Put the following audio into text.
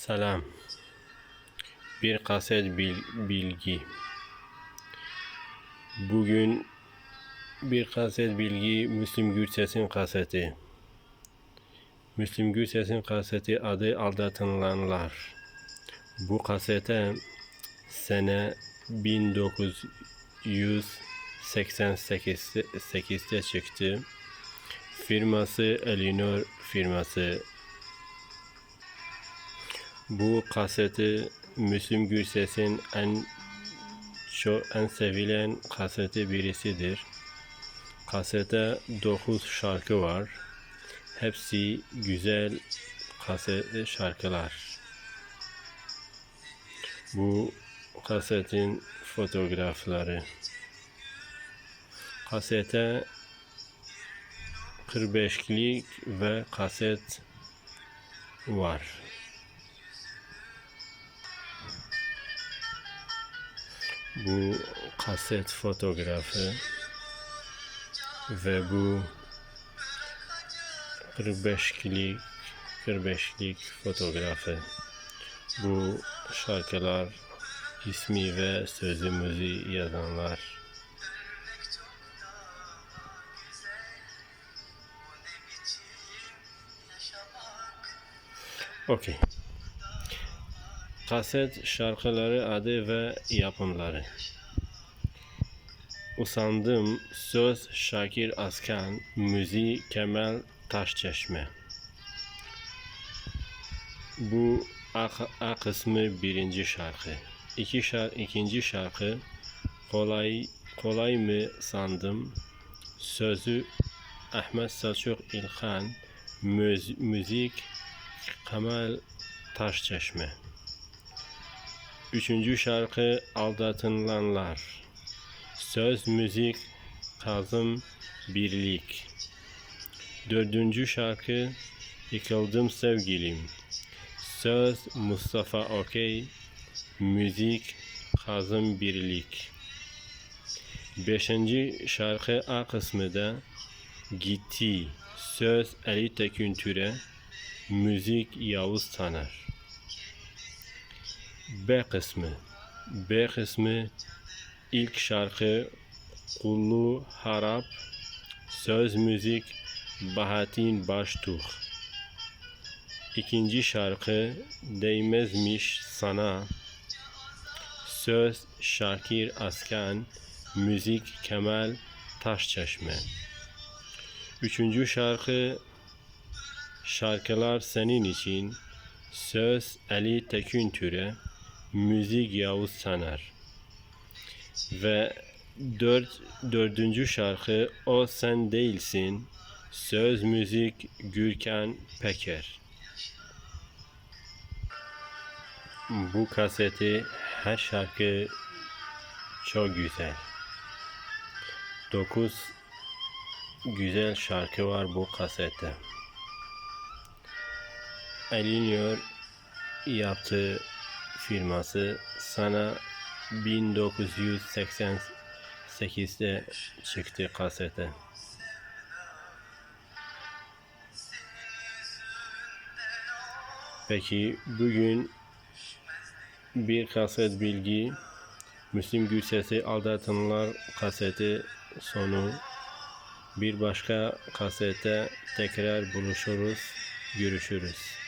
Selam. Bir kaset bil- bilgi. Bugün bir kaset bilgi Müslüm Gürses'in kaseti. Müslüm Gürses'in kaseti adı Aldatılanlar. Bu kasete sene 1988'de çıktı. Firması Elinor firması bu kaseti Müslüm Gürses'in en çok en sevilen kaseti birisidir. Kasete 9 şarkı var. Hepsi güzel kaset şarkılar. Bu kasetin fotoğrafları. Kasete 45'lik ve kaset var. Bu kaset fotoğrafı ve bu 45'lik 45'lik fotoğrafı. Bu şarkılar ismi ve sözümüzü yazanlar. Okey. Kaset şarkıları adı ve yapımları. Usandım söz Şakir Askan, müziği Kemal Taşçeşme. Bu A, A kısmı birinci şarkı. İki şar, ikinci şarkı kolay kolay mı sandım. Sözü Ahmet Selçuk İlhan, müz, müzik Kemal Taşçeşme. Üçüncü şarkı Aldatılanlar. Söz, müzik, Kazım Birlik. Dördüncü şarkı Yıkıldım Sevgilim. Söz Mustafa Okey. Müzik Kazım Birlik. Beşinci şarkı A kısmı da Gitti. Söz Ali Tekün Türe. Müzik Yavuz Taner. B kısmı. B kısmı ilk şarkı Kullu Harap Söz müzik Bahattin Baştuh İkinci şarkı Değmezmiş Sana Söz Şakir Askan Müzik Kemal Taşçeşme. Üçüncü şarkı Şarkılar Senin için Söz Ali Tekün Türe Müzik Yavuz Saner ve dört, dördüncü şarkı O Sen Değilsin Söz Müzik Gürkan Peker Bu kaseti her şarkı çok güzel. Dokuz güzel şarkı var bu kasette. Elinor yaptığı firması sana 1988'de çıktı kasete. Peki bugün bir kaset bilgi Müslüm Gürses'i aldatanlar kaseti sonu bir başka kasette tekrar buluşuruz, görüşürüz.